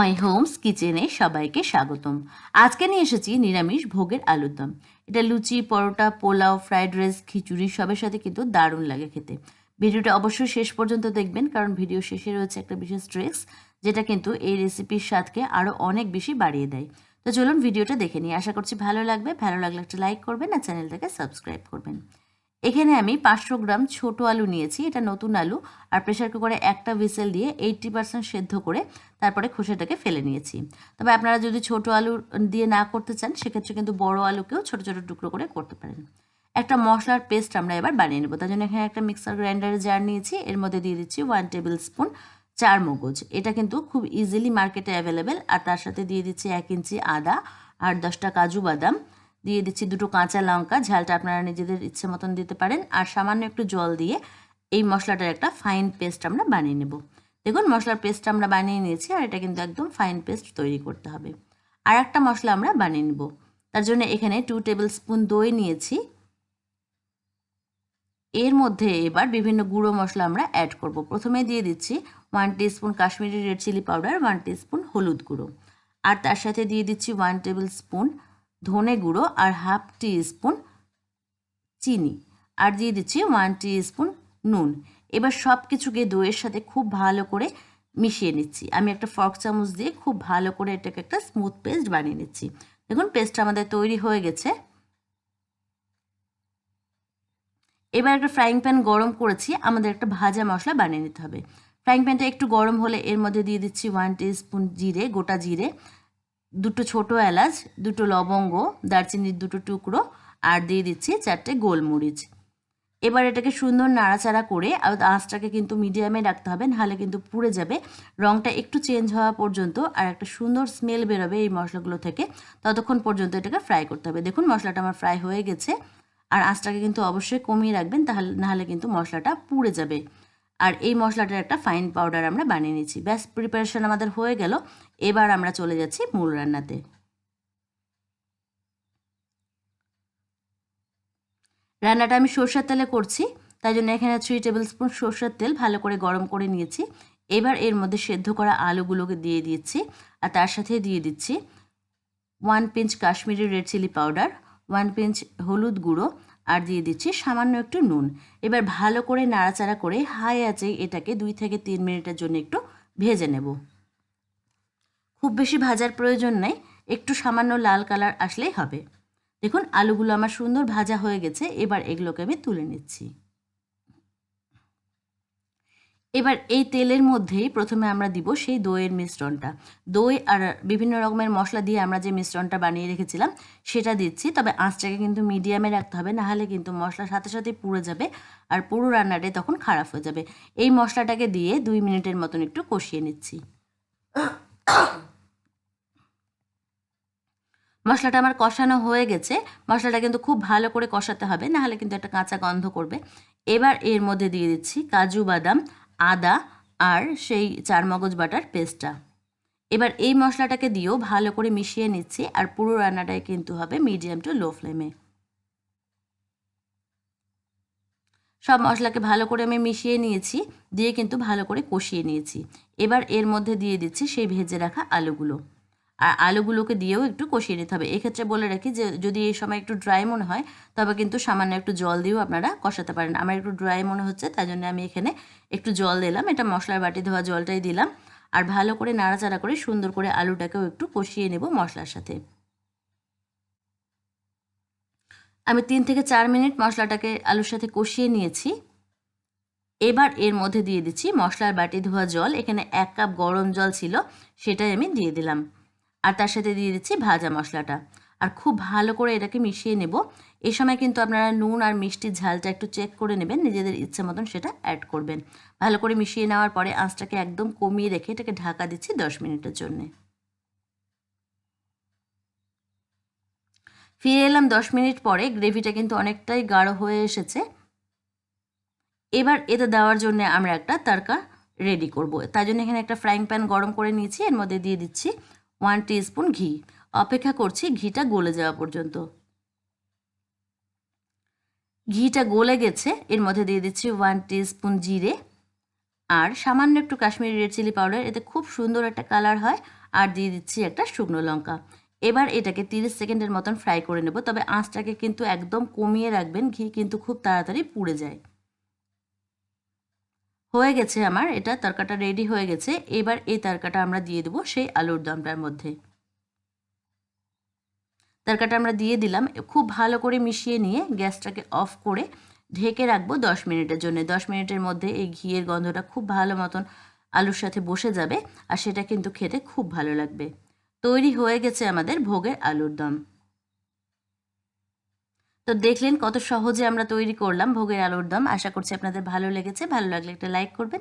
মাই Holmes কিচেনে সবাইকে স্বাগতম। আজকে নিয়ে এসেছি নিরামিষ ভোগের আলুর দম এটা লুচি, পরোটা, পোলাও, ফ্রাইড রাইস, খিচুড়ি, সবের সাথে কিন্তু দারুণ লাগে খেতে। ভিডিওটা অবশ্যই শেষ পর্যন্ত দেখবেন, কারণ ভিডিও শেষে রয়েছে একটা বিশেষ ট্রিক্স যেটা কিন্তু এই রেসিপির স্বাদকে আরও অনেক বেশি বাড়িয়ে দেয়। তো চলুন ভিডিওটা দেখে নিই। আশা করছি ভালো লাগবে। ভালো লাগলে একটা লাইক করবেন আর চ্যানেলটাকে সাবস্ক্রাইব করবেন। এখানে আমি পাঁচশো গ্রাম ছোট আলু নিয়েছি, এটা নতুন আলু। আর প্রেশার কুকারে একটা হুইসেল দিয়ে এইটটি পার্সেন্ট সেদ্ধ করে তারপরে খোসাটাকে ফেলে নিয়েছি। তবে আপনারা যদি ছোট আলু দিয়ে না করতে চান, সেক্ষেত্রে কিন্তু বড় আলুকেও ছোট ছোট টুকরো করে করতে পারেন। একটা মশলার পেস্ট আমরা এবার বানিয়ে নেব। তার জন্য এখানে একটা মিক্সার গ্রাইন্ডারের জার নিয়েছি। এর মধ্যে দিয়ে দিচ্ছি ওয়ান টেবিল স্পুন চার মগজ। এটা কিন্তু খুব ইজিলি মার্কেটে অ্যাভেলেবেল আর তার সাথে দিয়ে দিচ্ছি এক ইঞ্চি আদা আর দশটা কাজু বাদাম। দিয়ে দিচ্ছি দুটো কাঁচা লঙ্কা, ঝালটা আপনারা নিজেদের ইচ্ছে মতন দিতে পারেন। আর সামান্য একটু জল দিয়ে এই মশলাটার একটা ফাইন পেস্ট আমরা বানিয়ে নেব। দেখুন, মশলার পেস্ট আমরা বানিয়ে নিয়েছি আর এটা কিন্তু একদম ফাইন পেস্ট তৈরি করতে হবে। আর একটা মশলা আমরা বানিয়ে নেব। তার জন্য এখানে টু টেবিল স্পুন দই নিয়েছি। এর মধ্যে এবার বিভিন্ন গুঁড়ো মশলা আমরা অ্যাড করব। প্রথমে দিয়ে দিচ্ছি one spoon Kashmiri red chilli powder one spoon হলুদ গুঁড়ো। আর তার সাথে দিয়ে দিচ্ছি ওয়ান টেবিল স্পুন ধনে গুঁড়ো আর হাফ টি স্পুন চিনি। আর দিয়ে দিচ্ছি ওয়ান টি স্পুন নুন। এবার সব কিছুকে দইয়ের সাথে খুব ভালো করে মিশিয়ে নিচ্ছি। আমি একটা ফর্ক চামচ দিয়ে খুব ভালো করে এটাকে একটা স্মুথ পেস্ট বানিয়ে নিচ্ছি। দেখুন, পেস্টটা আমাদের তৈরি হয়ে গেছে। এবার একটা ফ্রাইং প্যান গরম করেছি। আমাদের একটা ভাজা মশলা বানিয়ে নিতে হবে। ফ্রাইং প্যানটা একটু গরম হলে এর মধ্যে দিয়ে দিচ্ছি ওয়ান স্পুন জিরে, গোটা জিরে। দুটো ছোট এলাচ, দুটো লবঙ্গ, দারচিনির দুটো টুকরো আর দিয়ে দিচ্ছি চারটে গোলমরিচ। এবার এটাকে সুন্দর নাড়াচাড়া করে আর আঁচটাকে কিন্তু মিডিয়ামে রাখতে হবে, নাহলে কিন্তু পুড়ে যাবে। রঙটা একটু চেঞ্জ হওয়া পর্যন্ত আর একটা সুন্দর স্মেল বেরোবে এই মশলাগুলো থেকে, ততক্ষণ পর্যন্ত এটাকে ফ্রাই করতে হবে। দেখুন, মশলাটা আমার ফ্রাই হয়ে গেছে আর আঁচটাকে কিন্তু অবশ্যই কমিয়ে রাখবেন, তাহলে, নাহলে কিন্তু মশলাটা পুড়ে যাবে। আর এই মশলাটার একটা ফাইন পাউডার আমরা বানিয়ে নিচ্ছি ব্যাস প্রিপারেশন আমাদের হয়ে গেল। এবার আমরা চলে যাচ্ছি মূল রান্নাতে। রান্নাটা আমি সর্ষের তেলে করছি, তাই জন্য এখানে থ্রি টেবিল স্পুন সর্ষের তেল ভালো করে গরম করে নিয়েছি। এবার এর মধ্যে সেদ্ধ করা আলুগুলোকে দিয়ে দিচ্ছি, আর তার সাথে দিয়ে দিচ্ছি one pinch Kashmiri red chilli powder one pinch হলুদ গুঁড়ো, আর দিয়ে দিচ্ছি সামান্য একটু নুন। এবার ভালো করে নাড়াচাড়া করে হাই আছে এটাকে দুই থেকে তিন মিনিটের জন্য একটু ভেজে নেব। খুব বেশি ভাজার প্রয়োজন নেই, একটু সামান্য লাল কালার আসলেই হবে। দেখুন, আলুগুলো আমার সুন্দর ভাজা হয়ে গেছে, এবার এগুলোকে আমি তুলে নিচ্ছি। এবার এই তেলের মধ্যেই প্রথমে আমরা দিব সেই দইয়ের মিশ্রণটা। দই আর বিভিন্ন রকমের মশলা দিয়ে আমরা যে মিশ্রণটা বানিয়ে রেখেছিলাম, সেটা দিচ্ছি, তবে আঁচটাকে কিন্তু মিডিয়ামে রাখতে হবে নাহলে কিন্তু মশলার সাথে সাথে পুড়ে যাবে আর পুরো রান্নাটাই তখন খারাপ হয়ে যাবে। এই মশলাটাকে দিয়ে দুই মিনিটের মতন একটু কষিয়ে নিচ্ছি। মশলাটা আমার কষানো হয়ে গেছে। মশলাটা কিন্তু খুব ভালো করে কষাতে হবে, নাহলে কিন্তু একটা কাঁচা গন্ধ করবে। এবার এর মধ্যে দিয়ে দিচ্ছি কাজু বাদাম, আদা আর সেই চারমগজ বাটার পেস্টটা। এবার এই মশলাটাকে দিয়েও ভালো করে মিশিয়ে নিচ্ছি আর পুরো রান্নাটাই কিন্তু হবে মিডিয়াম টু লো ফ্লেমে। সব মশলাকে ভালো করে আমি মিশিয়ে নিয়েছি, দিয়ে কিন্তু ভালো করে কষিয়ে নিয়েছি। এবার এর মধ্যে দিয়ে দিচ্ছি সেই ভেজে রাখা আলুগুলো। আর আলুগুলোকে দিয়েও একটু কষিয়ে নিতে হবে। এক্ষেত্রে বলে রাখি যে, যদি এই সময় একটু ড্রাই মনে হয়, তবে কিন্তু সামান্য একটু জল দিয়েও আপনারা কষাতে পারেন। আমার একটু ড্রাই মনে হচ্ছে, তাই জন্য আমি এখানে একটু জল দিলাম। এটা মশলার বাটি ধোয়া জলটাই দিলাম। আর ভালো করে নাড়াচাড়া করে সুন্দর করে আলুটাকেও একটু কষিয়ে নেব মশলার সাথে। আমি তিন থেকে চার মিনিট মশলাটাকে আলুর সাথে কষিয়ে নিয়েছি। এবার এর মধ্যে দিয়ে দিচ্ছি মশলার বাটি ধোয়া জল। এখানে এক কাপ গরম জল ছিল, সেটাই আমি দিয়ে দিলাম। আর তার সাথে দিয়ে দিচ্ছি ভাজা মশলাটা। আর খুব ভালো করে এটাকে মিশিয়ে নেব। এই সময় কিন্তু আপনারা নুন আর মিষ্টির ঝালটা একটু চেক করে নেবেন, নিজেদের ইচ্ছে মতন সেটা অ্যাড করবেন। ভালো করে মিশিয়ে নেওয়ার পরে আঁচটাকে একদম কমিয়ে রেখে এটাকে ঢাকা দিচ্ছি দশ মিনিটের জন্যে। ফিরে এলাম দশ মিনিট পরে, গ্রেভিটা কিন্তু অনেকটাই গাঢ় হয়ে এসেছে। এবার এতে দেওয়ার জন্য আমরা একটা তারকা রেডি করব। তাই জন্য এখানে একটা ফ্রাইং প্যান গরম করে নিয়েছি, এর মধ্যে দিয়ে দিচ্ছি ওয়ান স্পুন ঘি। অপেক্ষা করছি ঘিটা গলে যাওয়া পর্যন্ত। ঘিটা গলে গেছে, এর মধ্যে দিয়ে দিচ্ছি ওয়ান স্পুন জিরে। আর সামান্য একটু কাশ্মীরি রেড চিলি পাউডার, এতে খুব সুন্দর একটা কালার হয়। আর দিয়ে দিচ্ছি একটা শুকনো লঙ্কা। এবার এটাকে তিরিশ সেকেন্ডের মতন ফ্রাই করে নেব, তবে আঁচটাকে কিন্তু একদম কমিয়ে রাখবেন, ঘি কিন্তু খুব তাড়াতাড়ি পুড়ে যায়। হয়ে গেছে আমার, এটা তরকাটা রেডি হয়ে গেছে। এবার এই তরকাটা আমরা দিয়ে দেবো সেই আলুর দমটার মধ্যে। তরকাটা আমরা দিয়ে দিলাম, খুব ভালো করে মিশিয়ে নিয়ে গ্যাসটাকে অফ করে ঢেকে রাখব দশ মিনিটের জন্য। দশ মিনিটের মধ্যে এই ঘিয়ের গন্ধটা খুব ভালো মতন আলুর সাথে বসে যাবে আর সেটা কিন্তু খেতে খুব ভালো লাগবে। তৈরি হয়ে গেছে আমাদের ভোগের আলুর দম। তো দেখলেন কত সহজে আমরা তৈরি করলাম ভোগের আলুর দম। আশা করছি আপনাদের ভালো লেগেছে। ভালো লাগলে একটা লাইক করবেন